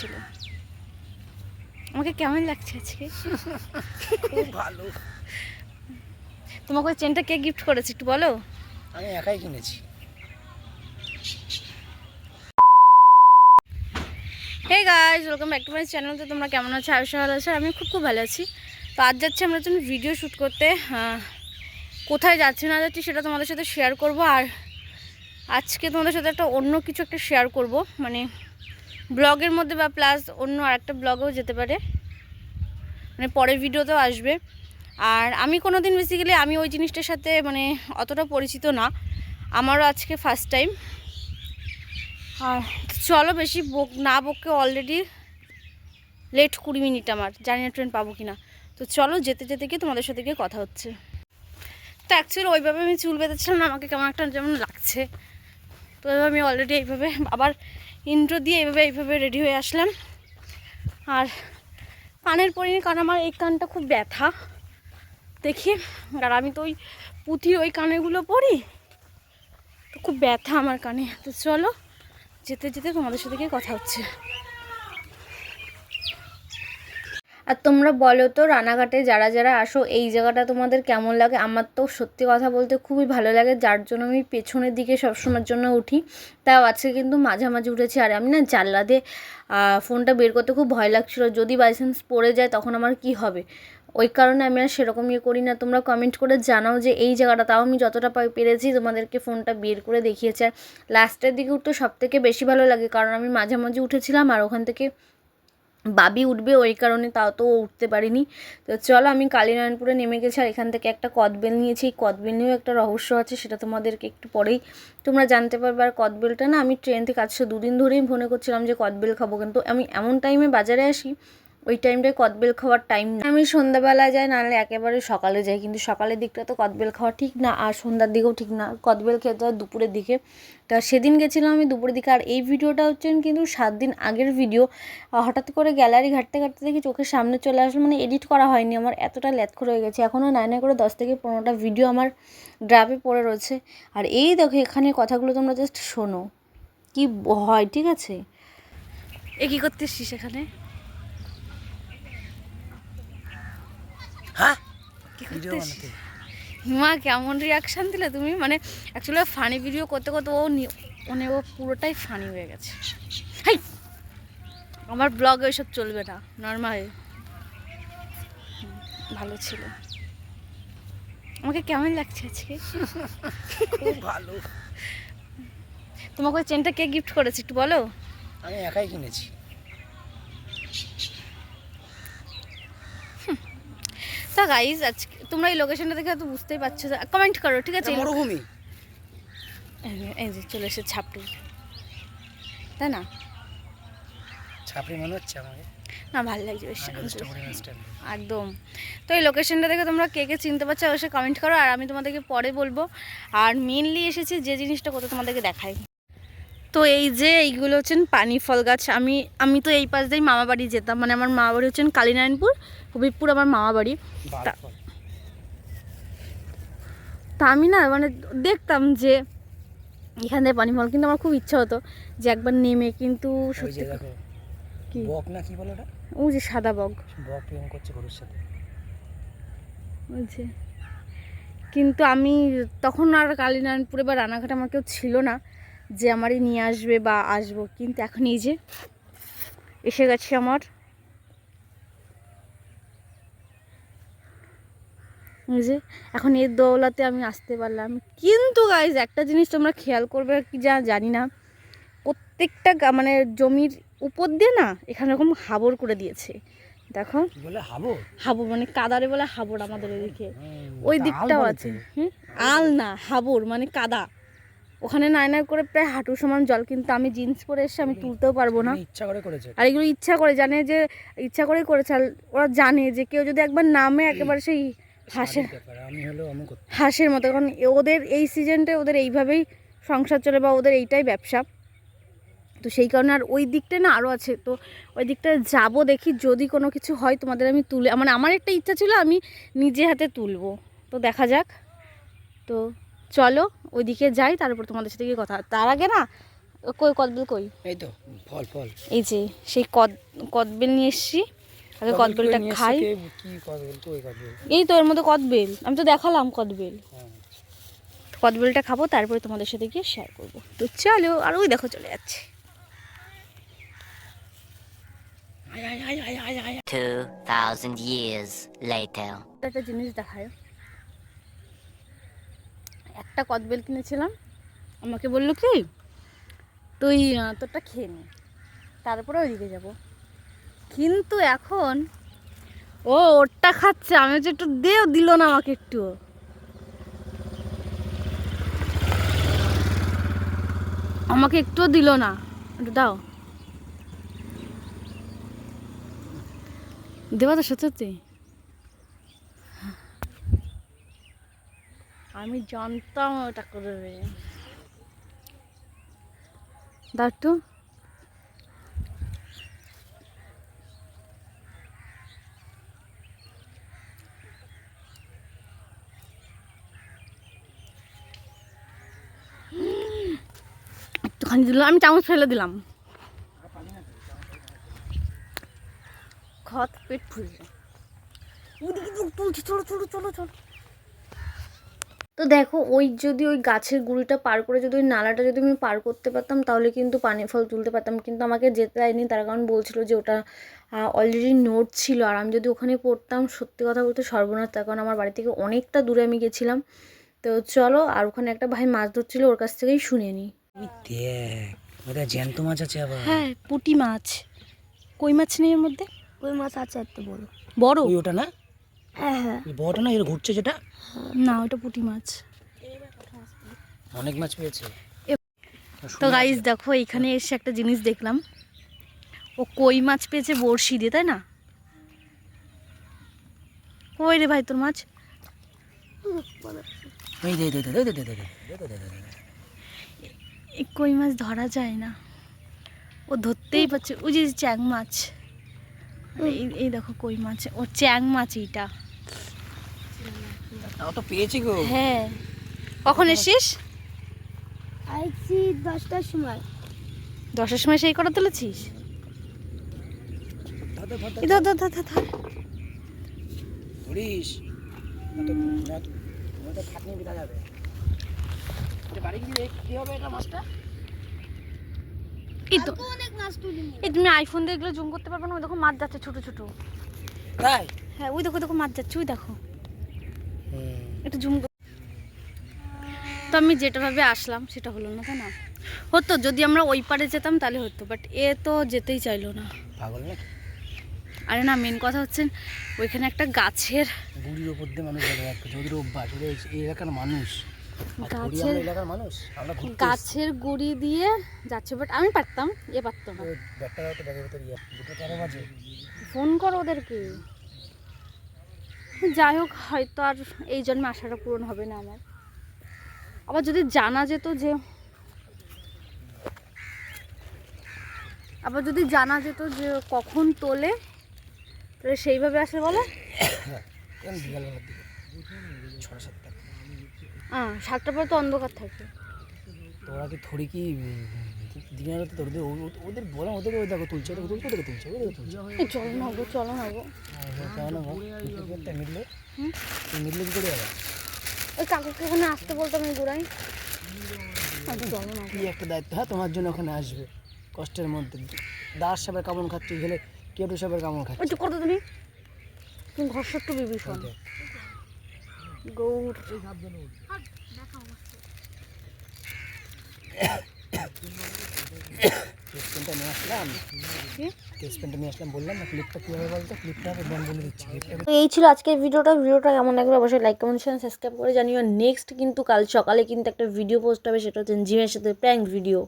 ছিল। আমাকে কেমন লাগছে আজকে? খুব ভালো। তোমাকে চেনটা কে গিফট করেছে একটু বলো? আমি একাই কিনেছি। Hey guys welcome back to my channel তো তোমরা কেমন আছো? আয়ুষ ভালো আছো। আমি খুব খুব ভালো আছি। তো আজ যাচ্ছি আমরা জন্য ভিডিও শ্যুট করতে কোথায় যাচ্ছি না যাচ্ছি সেটা তোমাদের সাথে শেয়ার করব। আর আজকে তোমাদের সাথে একটা অন্য কিছু একটা শেয়ার করব। মানে ব্লগের মধ্যে বা প্লাস অন্য আরেকটা ব্লগেও যেতে পারে। মানে পরের ভিডিওতেও আসবে। আর আমি কোনো দিন বেসিক্যালি আমি ওই জিনিসটার সাথে মানে অতটা পরিচিত না। আমারও আজকে ফার্স্ট টাইম আর চলো বেশি বক, না বকে অলরেডি লেট কুড়ি মিনিট আমার। জানি না ট্রেন পাবো কি না তো চলো যেতে যেতে গিয়ে তোমাদের সাথে গিয়ে কথা হচ্ছে। তো অ্যাকচুয়ালি ওইভাবে আমি চুল বেঁধেছিলাম না, আমাকে কেমন একটা যেমন লাগছে। তো আমি অলরেডি এইভাবে আবার ইন্ট্রো দিয়ে এভাবে এইভাবে রেডি হয়ে আসলাম। আর কানের পরিনি কারণ আমার এই কানটা খুব ব্যথা। দেখি, আর আমি তো ওই পুঁথির ওই কানেরগুলো পরি তো খুব ব্যথা আমার কানে। তো চলো, যেতে যেতে তোমাদের সাথে কথা হচ্ছে। আর তোমরা বলো তো, রানাঘাটে যারা যারা আসো, এই জায়গাটা তোমাদের কেমন লাগে? আমার তো সত্যি কথা বলতে খুবই ভালো লাগে, যার জন্য আমি পেছনের দিকে সবসময়ের জন্য উঠি। তাও আজকে কিন্তু মাঝামাঝি উঠেছি, আর আমি না জানলা দিয়ে ফোনটা বের করতে খুব ভয় লাগছিল। যদি বাই চান্স পড়ে যায়, তখন আমার কি হবে? ওই কারণে আমি আর সেরকম ইয়ে করি না। তোমরা কমেন্ট করে জানাও যে, এই জায়গাটা তাও আমি যতটা পা- পেরেছি, তোমাদেরকে ফোনটা বের করে দেখিয়েছি। আর লাস্টের দিকে উঠতে সব থেকে বেশি ভালো লাগে, কারণ আমি মাঝামাঝি উঠেছিলাম, আর ওখান থেকে বাবি উঠবে ওই কারণে তাও তো উঠতে পারিনি। তো চলো আমি কালীনারায়ণপুরে নেমে গেছি আর এখান থেকে একটা কদবেল নিয়েছি। এই কদবেল নিয়েও একটা রহস্য আছে, সেটা তোমাদেরকে একটু পরেই তোমরা জানতে পারবে। আর কদবেলটা না আমি ট্রেন থেকে আজকে দুদিন ধরেই মনে করছিলাম যে কদবেল খাব, কিন্তু আমি এমন টাইমে বাজারে আসি ওই টাইমটায় কদবেল খাওয়ার টাইম না। আমি সন্ধ্যাবেলায় যাই, নাহলে একেবারে সকালে যাই, কিন্তু সকালের দিকটা তো কদবেল খাওয়া ঠিক না, আর সন্ধ্যার দিকেও ঠিক না। কদবেল খেতে হয় দুপুরের দিকে। তা সেদিন গেছিলাম আমি দুপুরের দিকে, আর এই ভিডিওটা হচ্ছে কিন্তু সাত দিন আগের ভিডিও। হঠাৎ করে গ্যালারি ঘাটতে ঘাটতে দেখি চোখের সামনে চলে আসলো মানে এডিট করা হয়নি, আমার এতটা ল্যাথখর হয়ে গেছে। এখনও নাই নাই করে দশ থেকে পনেরোটা ভিডিও আমার ড্রাফে পড়ে রয়েছে। আর এই দেখো এখানে কথাগুলো তোমরা জাস্ট শোনো। কি হয়, ঠিক আছে? এ কী করতেছিস এখানে হ্যাঁ কি ভিডিও করতেছিস বানাতে হিমা কেমন রিয়াকশান দিলে তুমি? মানে অ্যাকচুয়ালি ফানি ভিডিও করতে করতে ও মানে ও পুরোটাই ফানি হয়ে গেছে। হাই! আমার ব্লগ ওইসব চলবে না নর্মাল ভালো ছিল। আমাকে কেমন লাগছে আজকে? খুব ভালো। তোমাকে ওই চেনটা কে গিফট করেছে একটু বলো? আমি একাই কিনেছি। তা গাইজ আজকে তোমরা এই লোকেশনটা দেখে হয়তো বুঝতেই পারছ। কমেন্ট করো ঠিক আছে? মরুভূমি। এই যে- চলে এসে ছাপড়ি। তাই না? ছাপড়ি মনে হচ্ছে আমাকে। না ভালো লাগছে বেশ একদম। তো এই লোকেশনটা দেখে তোমরা কে কে চিনতে পারছ অবশ্যই কমেন্ট করো আর আমি তোমাদেরকে পরে বলব। আর মেনলি এসেছি যে জিনিসটা কত তোমাদেরকে দেখাই। তো এই যে এইগুলো হচ্ছেন পানি ফল গাছ আমি আমি তো এই পাশ দিয়েই মামা বাড়ি যেতাম। মানে আমার মামা বাড়ি হচ্ছেন কালীনারায়ণপুর হবিবপুর আমার মামা বাড়ি। তা- আমি না মানে দেখতাম যে এখান থেকে পানি ফল কিন্তু আমার খুব ইচ্ছা হতো যে একবার নেমে কিন্তু সত্যি দেখো কি? বক না কি বলে ওটা? ও যে সাদা বক। প্রেম করছে গরুর সাথে। কিন্তু আমি তখন আর কালীনারায়ণপুরে বা রানাঘাটে আমার কেউ ছিল না। যে আমারই নিয়ে আসবে বা আসব। কিন্তু এখন এই যে এসে গেছে আমার। যে এখন এর দৌলাতে আমি আসতে পারলাম। কিন্তু গাইজ একটা জিনিস তোমরা খেয়াল করবে কি যা জানি না। প্রত্যেকটা মানে জমির উপর দিয়ে না এখানে এরকম হাবর করে দিয়েছে। দেখো। বলে হাবো হাবর মানে কাদারে বলে হাবর আমাদের এদিকে। ওই দিকটাও আছে। হুম? আল না হাবর মানে কাদা। ওখানে নাই করে প্রায় হাঁটু সমান জল কিন্তু আমি জিন্স পরে এসে আমি তুলতেও পারব না। ইচ্ছা করে করেছে। আর এগুলো ইচ্ছা করে জানে যে ইচ্ছা করেই করেছে আর ওরা জানে যে কেউ যদি একবার নামে একেবারে সেই হাসে স্বাভাবিক ব্যাপার, আমি হলেও আমি করতাম। হাঁসের মতো কারণ ওদের এই সিজনটায় ওদের এইভাবেই সংসার চলে বা ওদের এইটাই ব্যবসা। তো সেই কারণে আর ওই দিকটায় না আরও আছে তো ওই দিকটায় যাব দেখি যদি কোনো কিছু হয় তোমাদের আমি তুলে মানে আমার একটা ইচ্ছা ছিল আমি নিজে হাতে তুলবো। তো দেখা যাক তো চলো ওইদিকে যাই তারপর তোমাদের সাথে গিয়ে কথা তার আগে না কই কদবেল কই? এই তো ফল ফল। এই যে সেই কদ কদবেল নিয়ে এসছি। আগে কদবেলটা খাই। এই তো এর মধ্যে কদবেল। আমি তো দেখালাম কদবেল। হ্যাঁ। কদবেলটা খাব তারপরে তোমাদের সাথে গিয়ে শেয়ার করব। তো চলো আর ওই দেখো চলে যাচ্ছে। আয় আয় আয় আয় আয় আয় 2,000 years later. একটা জিনিস দেখায়। একটা কদবেল কিনেছিলাম। আমাকে বলল কি, তুই তোরটা খেয়ে নে, তারপরে ওইদিকে যাব। কিন্তু এখন ও ওরটা খাচ্ছে, আমি যে একটু দেও, দিল না আমাকে একটু। আমাকে একটুও দিল না, একটু দাও। দেবা তো সত্যি? আমি জানতাম ওটা করবে। দাও একটুখানি দিলাম আমি চামচ ফেলে দিলাম। খত পেট ফুলছে। ওদিকে চলো চলো চলো চলো। তো দেখো ওই যদি ওই গাছের গুঁড়িটা পার করে যদি ওই নালাটা যদি আমি পার করতে পারতাম তাহলে কিন্তু পানি ফল তুলতে পারতাম। কিন্তু আমাকে যেতে দেয়নি তার কারণ বলছিল যে ওটা অলরেডি নোট ছিল। আর আমি যদি ওখানে পড়তাম সত্যি কথা বলতে সর্বনাশ। তার কারণ আমার বাড়ি থেকে অনেকটা দূরে আমি গেছিলাম। তো চলো আর ওখানে একটা ভাই মাছ ধরছিল ওর কাছ থেকেই শুনে নিই। ওই দেখ ওটা জ্যান্ত মাছ আছে আবার। হ্যাঁ পুঁটি মাছ। কই মাছ নেই এর মধ্যে? কই মাছ আছে একটা বড় বড়? ওই ওটা না? বড়টা না এটা ঘুরছে যেটা না ওটা পুঁটি মাছ অনেক মাছ পেয়েছে তো গাইস দেখো এখানে এসে একটা জিনিস দেখলাম ও কই মাছ পেয়েছে বড়শি দিয়ে তাই না কই রে ভাই তোর মাছ কই মাছ ধরা যায় না ও ধরতেই পারছে ওই যে চ্যাং মাছ এই এই দেখো কই মাছ ও চ্যাং মাছ এইটা ও তো পেয়েছি গো হ্যাঁ কখন এসিস আইছি দশটার সময় দশটার সময় সেই করে তুলেছিস ধর ধর ধর ধর। ধরিস খাটনি বিতা যাবে বাড়ি গিয়ে দেখ কি হবে এটা মাছটা এই তো। এই তুমি আইফোন দিয়ে এগুলো জুম করতে পারবে না ওই দেখো মাছ যাচ্ছে ছোট ছোট। তাই? হ্যাঁ ওই দেখো দেখো মাছ যাচ্ছে ওই দেখো। একটু জুম তো আমি যেটা ভাবে আসলাম সেটা হলো না তাই না? হতো যদি আমরা ওই পারে যেতাম তাহলে হতো বাট এ তো যেতেই চাইলো না। পাগল না আরে না মেন কথা হচ্ছে ওইখানে একটা গাছের বুড়ির ওপর দিয়ে মানুষ যাবে এক ওদের অভ্যাস ওদের এলাকার মানুষ। গাছের এলাকার মানুষ আমরা গাছের গুড়ি দিয়ে যাচ্ছে বাট আমি পারতাম এ পারতো না। ব্যাগটা তো ব্যাগের ভিতরে ইয়ে দুটো তেরো বাজে ফোন করো ওদেরকে। যাই হোক হয়তো আর এই জন্মে আশাটা পূরণ হবে না আমার। আবার যদি জানা যেত যে আবার যদি জানা যেত যে কখন তোলে তাহলে সেইভাবে আসে বলে? বিকালবেলার দিকে ছটা সাতটা। হ্যাঁ সাতটার পরে তো অন্ধকার থাকে। তো ওরা কি থরি কি দিনের আলোতে তো ওদের বলা ওদের ওই দেখো তুলছে ওদেরকে তুলছে ওদেরকে তুলছে। ওদেরকে তুলছে চলো না গো চলো না গো। কেমন গো। কি করতে হুম? মিললে কি করে যাবে ওই কাকুকে ওখানে আসতে বলতাম এই গোড়ায়। চলো না কি একটা দায়িত্ব হ্যাঁ তোমার জন্য ওখানে আসবে। কষ্টের মধ্যে। দাস সাহেবের কামড় খাচ্ছি গেলে কেটু সাহেবের কামড় ওই খাচ্ছে করতো তুমি। তুমি ঘর সত্য বিভীষণ। গৌর। টেস্টপেনটা নিয়ে আসলাম টেস্টপেনটা নিয়ে আসলাম বললাম না ক্লিপটা কীভাবে বলতো ক্লিপটা হবে বলে দিচ্ছি তো এই ছিল আজকের ভিডিওটা। ভিডিওটা কেমন লাগল অবশ্যই লাইক কমেন্ট শেয়ার সাবস্ক্রাইব করে জানিও। নেক্সট কিন্তু কাল সকালে কিন্তু একটা ভিডিও পোস্ট হবে সেটা হচ্ছে জিমের সাথে প্র্যাঙ্ক ভিডিও